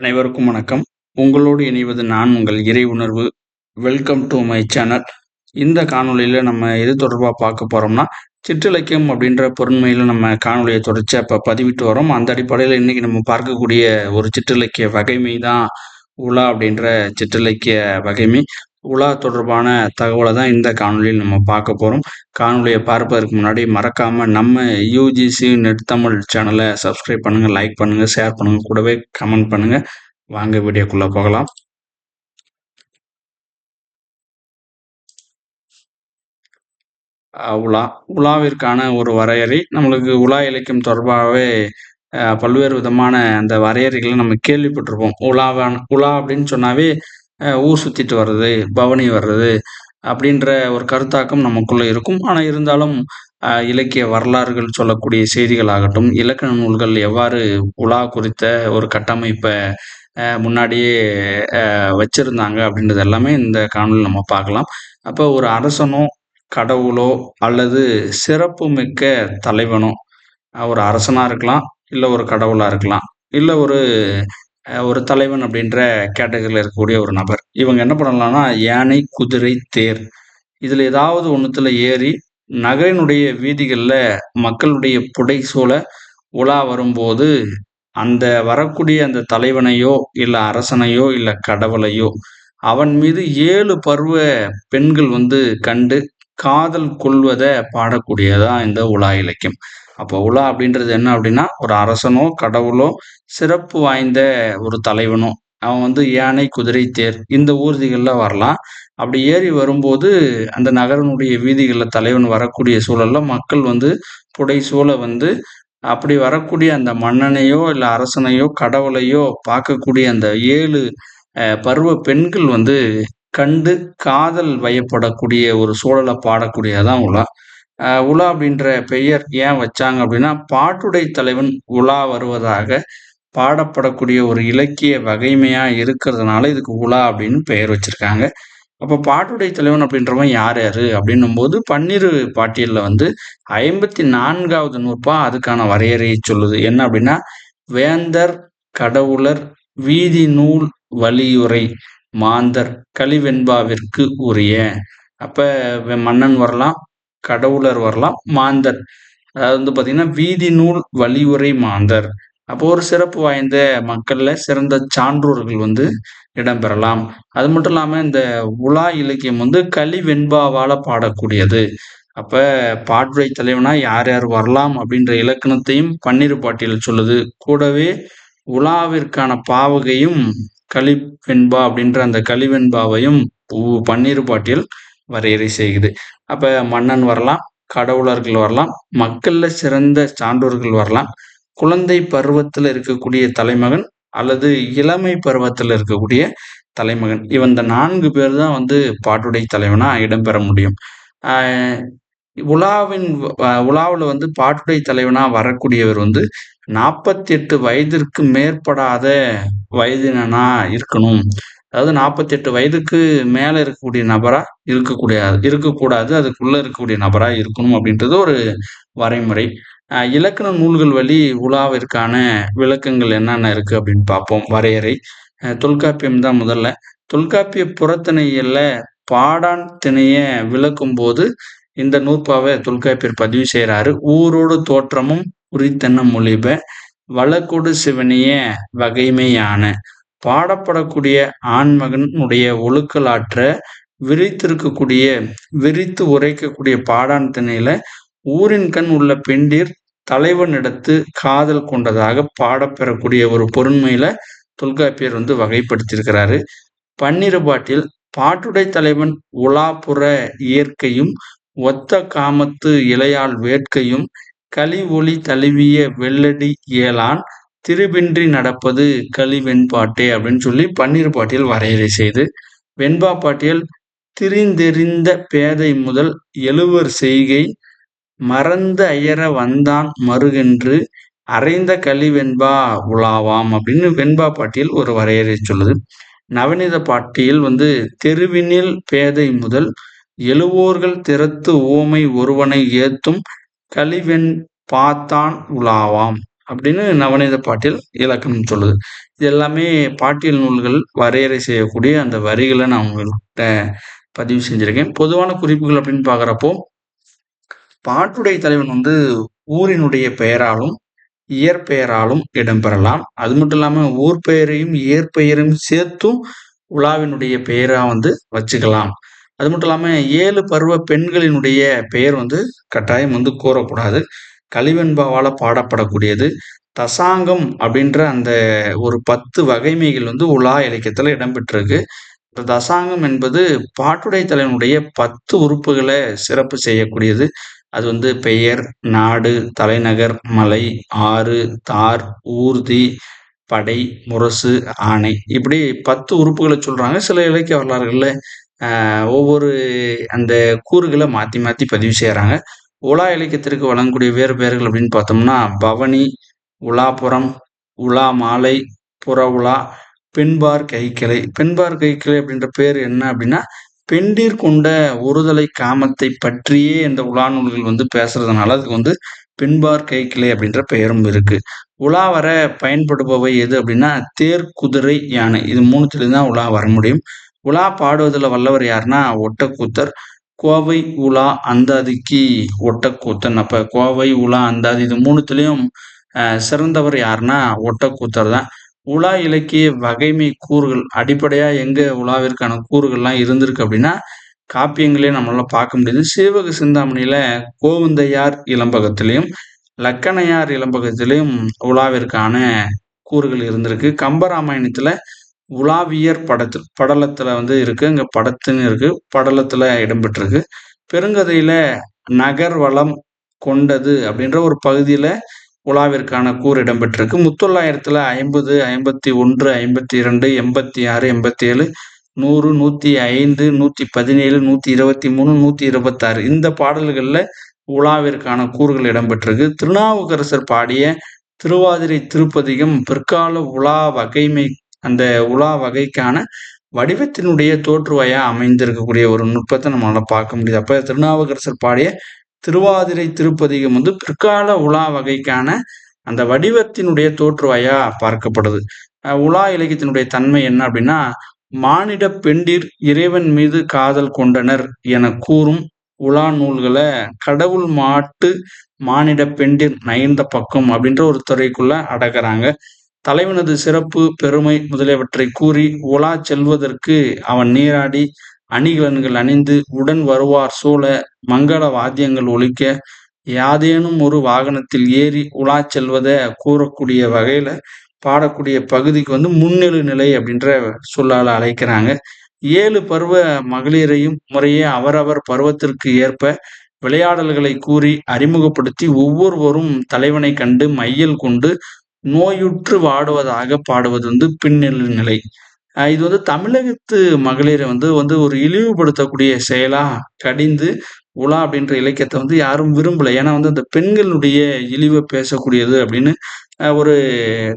அனைவருக்கும் வணக்கம். உங்களோடு இணைவது நான் உங்கள் இறை உணர்வு. வெல்கம் டு மை சேனல் இந்த காணொளியில் நம்ம எது தொடர்பாக பார்க்க போகிறோம்னா சிற்றிலக்கியம் அப்படின்ற பொருண்மையில் நம்ம காணொலியை தொடர்ச்சி அப்போ பதிவிட்டு வரோம். அந்த அடிப்படையில் இன்றைக்கி நம்ம பார்க்கக்கூடிய ஒரு சிற்றிலக்கிய வகைமை தான் உலா அப்படின்ற சிற்றிலக்கிய வகைமை. உலா தொடர்பான தகவலை தான் இந்த காணொலியில் நம்ம பார்க்க போகிறோம் காணொலியை பார்ப்பதற்கு முன்னாடி மறக்காமல் நம்ம யூஜிசி நெட் தமிழ் சேனலை சப்ஸ்கிரைப் பண்ணுங்கள் லைக் பண்ணுங்கள் ஷேர் பண்ணுங்கள் கூடவே கமெண்ட் பண்ணுங்கள் வாங்க வீடியோக்குள்ளே போகலாம். உலா உலாவிற்கான ஒரு வரையறை. நம்மளுக்கு உலா இலக்கியம் தொடர்பாகவே பல்வேறு விதமான அந்த வரையறைகளை நம்ம கேள்விப்பட்டிருப்போம். உலாவான உலா அப்படின்னு சொன்னாவே ஊர் சுற்றிட்டு வர்றது பவனி வர்றது அப்படின்ற ஒரு கருத்தாக்கம் நமக்குள்ளே இருக்கும். ஆனால் இருந்தாலும் இலக்கிய வரலாறுகள் சொல்லக்கூடிய செய்திகள் ஆகட்டும் இலக்கண நூல்கள் எவ்வாறு உலா குறித்த ஒரு கட்டமைப்பை முன்னாடியே வச்சுருந்தாங்க அப்படின்றது எல்லாமே இந்த காணொலியில் நம்ம பார்க்கலாம். அப்போ ஒரு அரசனோ கடவுளோ அல்லது சிறப்பு மிக்க தலைவனோ ஒரு அரசனாக இருக்கலாம் இல்லை ஒரு கடவுளாக இருக்கலாம் இல்லை ஒரு ஒரு தலைவன் அப்படின்ற கேட்டகரியில் இருக்கக்கூடிய ஒரு நபர். இவங்க என்ன பண்ணலாம்னா யானை குதிரை தேர் இதில் ஏதாவது ஒன்றுத்தில் ஏறி நகரினுடைய வீதிகளில் மக்களுடைய புடை சூழ உலா வரும்போது அந்த வரக்கூடிய அந்த தலைவனையோ இல்லை அரசனையோ இல்லை கடவுளையோ அவன் மீது ஏழு பருவ பெண்கள் வந்து கண்டு காதல் கொள்வதை பாடக்கூடியதான் இந்த உலா இலக்கியம். அப்போ உலா அப்படின்றது என்ன அப்படின்னா ஒரு அரசனோ கடவுளோ சிறப்பு வாய்ந்த ஒரு தலைவனும். அவன் வந்து யானை குதிரை தேர் இந்த ஊர்திகளில் வரலாம். அப்படி ஏறி வரும்போது அந்த நகரனுடைய வீதிகளில் தலைவன் வரக்கூடிய சூழல்ல மக்கள் வந்து புடை சூழ வந்து அப்படி வரக்கூடிய அந்த மன்னனையோ இல்லை அரசனையோ கடவுளையோ பார்க்கக்கூடிய அந்த ஏழு பருவ பெண்கள் வந்து கண்டு காதல் வயப்படக்கூடிய ஒரு சூழலை பாடக்கூடியதான் உலா. உலா அப்படின்ற பெயர் ஏன் வச்சாங்க அப்படின்னா பாட்டுடை தலைவன் உலா வருவதாக பாடப்படக்கூடிய ஒரு இலக்கிய வகைமையாக இருக்கிறதுனால இதுக்கு உலா அப்படின்னு பெயர் வச்சிருக்காங்க. அப்போ பாட்டுடை தலைவன் அப்படின்றவன் யார் யார்? அப்படின்னும் போது பன்னிரு பாட்டியலில் வந்து ஐம்பத்தி நான்காவது நூற்பா அதுக்கான வரையறையை சொல்லுது. என்ன அப்படின்னா வேந்தர் கடவுளர் வீதி நூல் வலியுரை மாந்தர் கலிவெண்பாவிற்கு உரிய. அப்போ மன்னன் வரலாம் கடவுளர் வரலாம் மாந்தர். அதாவது வந்து பார்த்தீங்கன்னா வீதி நூல் வலியுரை மாந்தர். அப்போ ஒரு சிறப்பு வாய்ந்த மக்கள்ல சிறந்த சான்றோர்கள் வந்து இடம்பெறலாம். அது மட்டும் இல்லாம இந்த உலா இலக்கியம் வந்து களி வெண்பாவால பாடக்கூடியது. அப்ப பாட்டுரை தலைவனா யார் யார் வரலாம் அப்படின்ற இலக்கணத்தையும் பன்னீர் பாட்டியல் சொல்லுது. கூடவே உலாவிற்கான பாவகையும் களி வெண்பா அப்படின்ற அந்த களிவெண்பாவையும் பன்னீர் பாட்டியல் வரையறை செய்கிறது அப்ப மன்னன் வரலாம் கடவுளர்கள் வரலாம் மக்கள்ல சிறந்த சான்றோர்கள் வரலாம். குழந்தை பருவத்தில் இருக்கக்கூடிய தலைமகன் அல்லது இளமை பருவத்தில் இருக்கக்கூடிய தலைமகன். இவன் இந்த நான்கு பேர் தான் வந்து பாட்டுடை தலைவனா இடம்பெற முடியும். உலாவின் உலாவில் வந்து பாட்டுடை தலைவனா வரக்கூடியவர் வந்து நாற்பத்தி எட்டு வயதிற்கு மேற்படாத வயதினனா இருக்கணும். அதாவது நாற்பத்தி எட்டு வயதுக்கு மேலே இருக்கக்கூடிய நபரா இருக்கக்கூடிய இருக்கக்கூடாது அதுக்குள்ள இருக்கக்கூடிய நபராக இருக்கணும் அப்படின்றது ஒரு வரைமுறை. இலக்கண நூல்கள் வழி உலாவிற்கான விளக்கங்கள் என்னென்ன இருக்கு அப்படின்னு பார்ப்போம். வரையறை. தொல்காப்பியம் தான் முதல்ல. தொல்காப்பிய புறத்திணையில பாடான் திணைய விளக்கும் போது இந்த நூற்பாவை தொல்காப்பியர் பதிவு செய்கிறாரு ஊரோடு தோற்றமும் உரித்தென்ன மொழிப வழக்கோடு சிவனிய வகைமையான பாடப்படக்கூடிய ஆண்மகனுடைய ஒழுக்கலாற்ற விரித்திருக்கக்கூடிய விரித்து உரைக்கக்கூடிய பாடான் திணையில ஊரின் கண் உள்ள பெண்டிர் தலைவனிடத்து காதல் கொண்டதாக பாடப்பெறக்கூடிய ஒரு பொருண்மையில தொல்காப்பியர் வந்து வகைப்படுத்தியிருக்கிறாரு. பன்னிருபாட்டில் பாட்டுடை தலைவன் உலாப்புற இயற்கையும் ஒத்த காமத்து இலையால் வேட்கையும் களி ஒளி தழுவிய வெள்ளடி இயலான் திருபின்றி நடப்பது களி வெண்பாட்டே அப்படின்னு சொல்லி பன்னீர் பாட்டியல் வரையறை செய்து வெண்பா பாட்டியல் திரிந்தெறிந்த பேதை முதல் எழுவர் செய்கை மறந்து அயர வந்தான் மறுகென்று அறைந்த களி வெண்பா உலாவாம் அப்படின்னு வெண்பா பாட்டியில் ஒரு வரையறை சொல்லுது. நவநீத பாட்டியில் வந்து தெருவினில் பேதை முதல் எழுவோர்கள் திறத்து ஓமை ஒருவனை ஏத்தும் கலிவெண் பார்த்தான் உலாவாம் அப்படின்னு நவநீத பாட்டியல் இலக்கணம் சொல்லுது. இது எல்லாமே பாட்டியல் நூல்கள் வரையறை செய்யக்கூடிய அந்த வரிகளை நான் உங்கள்கிட்ட பதிவு செஞ்சுருக்கேன். பொதுவான குறிப்புகள் அப்படின்னு பார்க்குறப்போ பாட்டுடை தலைவன் வந்து ஊரினுடைய பெயராலும் இயற்பெயராலும் இடம்பெறலாம். அது மட்டும் இல்லாமல் ஊர் பெயரையும் இயற்பெயரையும் சேர்த்தும் உலாவினுடைய பெயராக வந்து வச்சுக்கலாம். அது மட்டும் இல்லாமல் ஏழு பருவ பெண்களினுடைய பெயர் வந்து கட்டாயம் வந்து கூறக்கூடாது. கலிவெண்பாவால் பாடப்படக்கூடியது. தசாங்கம் அப்படின்ற அந்த ஒரு பத்து வகைமைகள் வந்து உலா இலக்கியத்தில் இடம்பெற்றிருக்கு. இந்த தசாங்கம் என்பது பாட்டுடை தலைவனுடைய பத்து உறுப்புகளை சிறப்பு செய்யக்கூடியது. அது வந்து பெயர் நாடு தலைநகர் மலை ஆறு தார் ஊர்தி படை முரசு ஆணை. இப்படி பத்து உறுப்புகளை சொல்றாங்க. சில இலக்கிய வரலாறுகளில் ஒவ்வொரு அந்த கூறுகளை மாற்றி மாற்றி பதிவு செய்கிறாங்க உலா இலக்கியத்திற்கு வழங்கக்கூடிய வேறு பெயர்கள் அப்படின்னு பார்த்தோம்னா பவனி உலாபுரம் உலா மாலை புற உலா பெண்பார் கைக்கிளை. பெண்பார் கைக்கிளை அப்படின்ற பேர் என்ன அப்படின்னா பெண்டீர் கொண்ட ஒருதலை காமத்தை பற்றியே இந்த உலா நூல்கள் வந்து பேசுறதுனால அதுக்கு வந்து பின்பார் கைக்கிளை அப்படின்ற பெயரும் இருக்கு. உலா வர பயன்படுபவை எது அப்படின்னா தேர் குதிரை யானை. இது மூணுத்துலேயும் தான் உலா வர முடியும். உலா பாடுவதில் வல்லவர் யாருன்னா ஒட்டக்கூத்தர். கோவை உலா அந்தாதிக்கு ஒட்டக்கூத்தன். அப்போ கோவை உலா அந்தாதி இது மூணுத்துலேயும் சிறந்தவர் யாருன்னா ஒட்டக்கூத்தர் தான் உலா இலக்கிய வகைமை கூறுகள் அடிப்படையாக எங்கே உலாவிற்கான கூறுகள்லாம் இருந்திருக்கு அப்படின்னா காப்பியங்களே நம்மளால பார்க்க முடியுது. சிவக சிந்தாமணியில் கோவிந்தையார் இளம்பகத்திலையும் லக்கணையார் இளம்பகத்திலையும் உலாவிற்கான கூறுகள் இருந்திருக்கு. கம்பராமாயணத்தில் உலாவியர் படத்தில் படலத்தில் வந்து இருக்குது இங்கே படத்துன்னு இருக்குது படலத்தில் இடம்பெற்றிருக்கு. பெருங்கதையில் நகர் வளம் கொண்டது அப்படின்ற ஒரு பகுதியில் உலாவிற்கான கூறு இடம்பெற்றிருக்கு. முத்தொள்ளாயிரத்தில் ஐம்பது ஐம்பத்தி ஒன்று ஐம்பத்தி இரண்டு எண்பத்தி ஆறு எண்பத்தி ஏழு நூறு நூற்றி ஐந்து நூற்றி பதினேழு நூற்றி இருபத்தி மூணு நூற்றி இருபத்தாறு. இந்த பாடல்களில் உலாவிற்கான கூறுகள் இடம்பெற்றிருக்கு. திருநாவுக்கரசர் பாடிய திருவாதிரை திருப்பதிகம் பிற்கால உலா வகைமை அந்த உலா வகைக்கான வடிவத்தினுடைய தோற்றுவாயாக அமைந்திருக்கக்கூடிய ஒரு நுட்பத்தை நம்மளால் பார்க்க முடியுது. அப்போ திருநாவுக்கரசர் பாடிய திருவாதிரை திருப்பதிகம் வந்து பிற்கால உலா வகைக்கான அந்த வடிவத்தினுடைய தோற்றுவாயா பார்க்கப்படுது. உலா இலக்கியத்தினுடைய தன்மை என்ன அப்படின்னா மானிட பெண்டிர் இறைவன் மீது காதல் கொண்டனர் என கூறும் உலா நூல்களை கடவுள் மாட்டு மானிட பெண்டிர் நயந்த பக்கம் அப்படின்ற ஒரு துறைக்குள்ள அடக்குறாங்க. தலைவனது சிறப்பு பெருமை முதலியவற்றை கூறி உலா செல்வதற்கு அவன் நீராடி அணிகலன்கள் அணிந்து உடன் வருவார் சூழ மங்கள வாத்தியங்கள் ஒழிக்க யாதேனும் ஒரு வாகனத்தில் ஏறி உலா செல்வதை கூறக்கூடிய வகையில பாடக்கூடிய பகுதிக்கு வந்து முன்னெழு நிலை அப்படின்ற சொல்லால் அழைக்கிறாங்க. ஏழு பருவ மகளிரையும் முறையே அவரவர் பருவத்திற்கு ஏற்ப விளையாடல்களை கூறி அறிமுகப்படுத்தி ஒவ்வொருவரும் தலைவனை கண்டு மையல் கொண்டு நோயுற்று வாடுவதாக பாடுவது வந்து பின்னெழு நிலை. இது வந்து தமிழகத்து மகளிரை வந்து வந்து ஒரு இழிவுபடுத்தக்கூடிய செயலா கடிந்து உலா அப்படின்ற இலக்கியத்தை வந்து யாரும் விரும்பலை. ஏன்னா வந்து அந்த பெண்களுடைய இழிவை பேசக்கூடியது அப்படின்னு ஒரு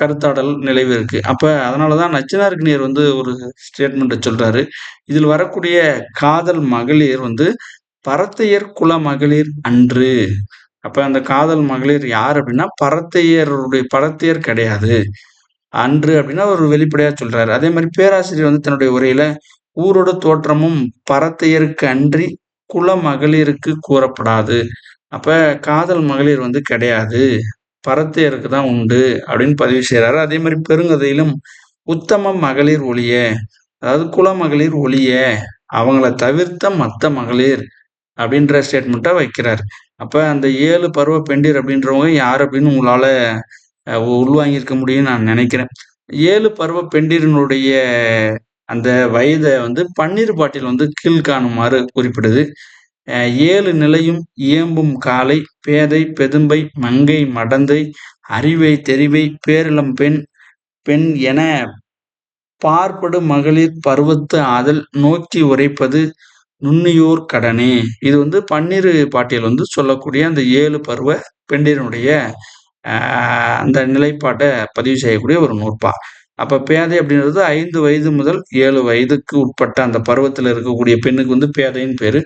கருத்தாடல் நிலைவு இருக்கு. அப்ப அதனாலதான் நச்சினார்கினியர் வந்து ஒரு ஸ்டேட்மெண்ட்டை சொல்றாரு. இதில் வரக்கூடிய காதல் மகளிர் வந்து பரத்தையர் குல மகளிர் அன்று. அப்ப அந்த காதல் மகளிர் யார் அப்படின்னா பரத்தையருடைய பரத்தையர் கிடையாது. அன்று அப்படின்னா ஒரு வெளிப்படையா சொல்றாரு. அதே மாதிரி பேராசிரியர் வந்து தன்னுடைய உரையில ஊரோட தோற்றமும் பரத்தையருக்கு அன்றி குல மகளிருக்கு கூறப்படாது. அப்ப காதல் மகளிர் வந்து கிடையாது. பரத்தையருக்கு தான் உண்டு அப்படின்னு பதிவு செய்கிறாரு அதே மாதிரி பெருங்கதையிலும் உத்தம மகளிர் ஒளிய அதாவது குல மகளிர் ஒளிய அவங்கள தவிர்த்த மற்ற மகளிர் அப்படின்ற ஸ்டேட்மெண்ட்டை வைக்கிறார். அப்போ அந்த ஏழு பருவ பெண்டிர் அப்படின்றவங்க யார் அப்படின்னு உங்களால் உள்வாங்கியிருக்க முடியும்னு நான் நினைக்கிறேன். ஏழு பருவ பெண்டிரனுடைய அந்த வயதை வந்து பன்னீர் பாட்டில் வந்து கீழ்காணுமாறு குறிப்பிடுது. ஏழு நிலையும் இயம்பும் காலை பேதை பெதும்பை மங்கை மடந்தை அறிவை தெரிவை பேரிளம் பெண் பெண் என பார்ப்படு மகளிர் பருவத்து ஆதல் நோக்கி உரைப்பது நுண்ணியோர் கடனே. இது வந்து பன்னிரு பாட்டியல் வந்து சொல்லக்கூடிய அந்த ஏழு பருவ பெண்டினுடைய அந்த நிலைப்பாட்டை பதிவு செய்யக்கூடிய ஒரு நூற்பா. அப்போ பேதை அப்படின்றது ஐந்து வயது முதல் ஏழு வயதுக்கு உட்பட்ட அந்த பருவத்தில் இருக்கக்கூடிய பெண்ணுக்கு வந்து பேதைன்னு பேர்.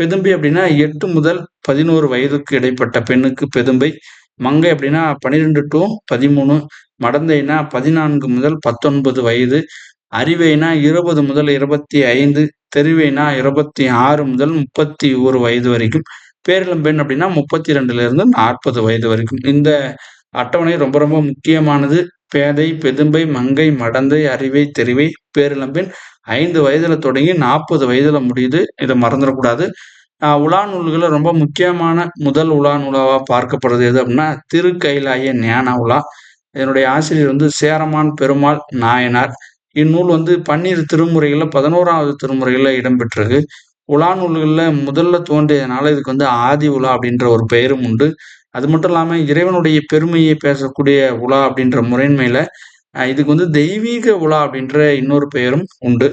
பெதும்பை அப்படின்னா எட்டு முதல் பதினோரு வயதுக்கு இடைப்பட்ட பெண்ணுக்கு பெதும்பை. மங்கை அப்படின்னா பன்னிரெண்டு டு பதிமூணு. மடந்தைனா பதினான்கு முதல் பத்தொன்பது வயது. அறிவைனா இருபது முதல் இருபத்தி ஐந்து. தெரிவைனா இருபத்தி ஆறு முதல் முப்பத்தி ஒரு வயது வரைக்கும். பேரிளம்பெண் அப்படின்னா முப்பத்தி ரெண்டுல இருந்து நாற்பது வயது வரைக்கும். இந்த அட்டவணை ரொம்ப ரொம்ப முக்கியமானது. பேதை பெதும்பை மங்கை மடந்தை அறிவை தெரிவை பேரிளம்பெண் ஐந்து வயதுல தொடங்கி நாற்பது வயதுல முடியுது. இதை மறந்துடக்கூடாது. உலா நூல்களில் ரொம்ப முக்கியமான முதல் உலா நூலாவா பார்க்கப்படுறது எது அப்படின்னா திருக்கைலாய ஞான உலா. இதனுடைய ஆசிரியர் வந்து சேரமான் பெருமாள் நாயனார். இந்நூல் வந்து பன்னீர் திருமுறைகளில் பதினோராவது திருமுறைகளில் இடம்பெற்றிருக்கு. உலா நூல்களில் முதல்ல தோன்றியதுனால இதுக்கு வந்து ஆதி உலா அப்படின்ற ஒரு பெயரும் உண்டு. அது மட்டும் இல்லாமல் இறைவனுடைய பெருமையை பேசக்கூடிய உலா அப்படின்ற முறைமையில் இதுக்கு வந்து தெய்வீக உலா அப்படின்ற இன்னொரு பெயரும் உண்டு.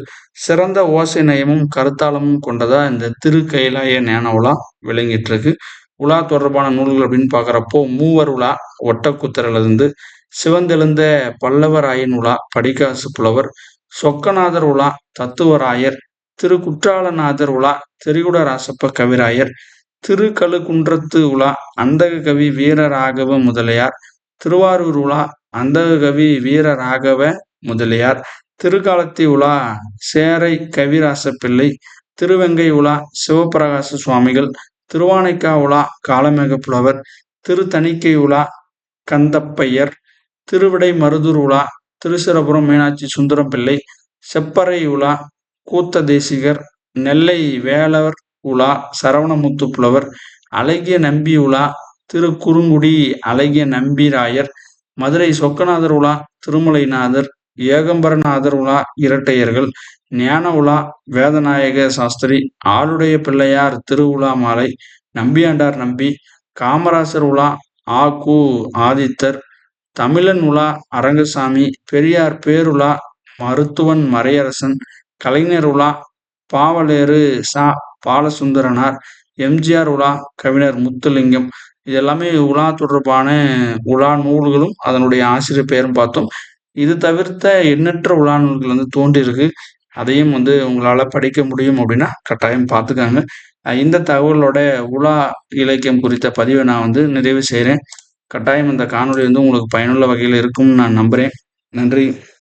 சிறந்த ஓசை நயமும் கருத்தாளமும் கொண்டதா இந்த திருக்கைலாய ஞான உலா விளங்கிட்டு இருக்கு உலா தொடர்பான நூல்கள் அப்படின்னு பார்க்குறப்போ மூவர் உலா ஒட்டக்குத்தரிலிருந்து சிவந்தெழுந்த பல்லவராயன் உலா படிக்காசு புலவர் சொக்கநாதர் உலா தத்துவராயர் திரு குற்றாலநாதர் உலா திரிகுடராசப்ப கவிராயர் திரு திருக்கழுக்குன்றத்து உலா அந்தக கவி வீரராகவ முதலியார் திருவாரூர் உலா அந்தக கவி வீரராகவ முதலியார் திருக்காலத்தி உலா சேரை கவிராச பிள்ளை திருவெங்கை உலா சிவபிரகாச சுவாமிகள் திருவானைக்கா உலா காலமேக புலவர் திருத்தணிக்கை உலா கந்தப்பையர் திருவிடை மருதூர் உலா திருச்சிரபுரம் மீனாட்சி சுந்தரம் பிள்ளை செப்பறை உலா கூத்த தேசிகர் நெல்லை வேலவர் உலா சரவணமுத்து புலவர் அழகிய நம்பி உலா திரு குறுங்குடி அழகிய நம்பிராயர் மதுரை சொக்கநாதர் உலா திருமலைநாதர் ஏகம்பரநாதர் உலா இரட்டையர்கள் ஞான உலா வேதநாயக சாஸ்திரி ஆளுடைய பிள்ளையார் திருவுலா மாலை நம்பியாண்டார் நம்பி காமராசர் உலா ஆ கு ஆதித்தர் தமிழன் உலா அரங்கசாமி பெரியார் பேருலா மருத்துவன் மறையரசன் கலைஞர் உலா பாவலேறு சா பாலசுந்தரனார் எம்ஜிஆர் உலா கவிஞர் முத்துலிங்கம். இது எல்லாமே உலா தொடர்பான உலா நூல்களும் அதனுடைய ஆசிரியர் பெயரும் பார்த்தோம். இது தவிர்த்த எண்ணற்ற உலா நூல்கள் வந்து தோன்றியிருக்கு. அதையும் வந்து உங்களால் படிக்க முடியும் அப்படின்னா கட்டாயம் பார்த்துக்காங்க. இந்த தகவலோட உலா இலக்கியம் குறித்த பதிவை நான் வந்து நிறைவு செய்கிறேன் கட்டாயம் இந்த காணொலி வந்து உங்களுக்கு பயனுள்ள வகையில் இருக்கும்னு நான் நம்புகிறேன் நன்றி.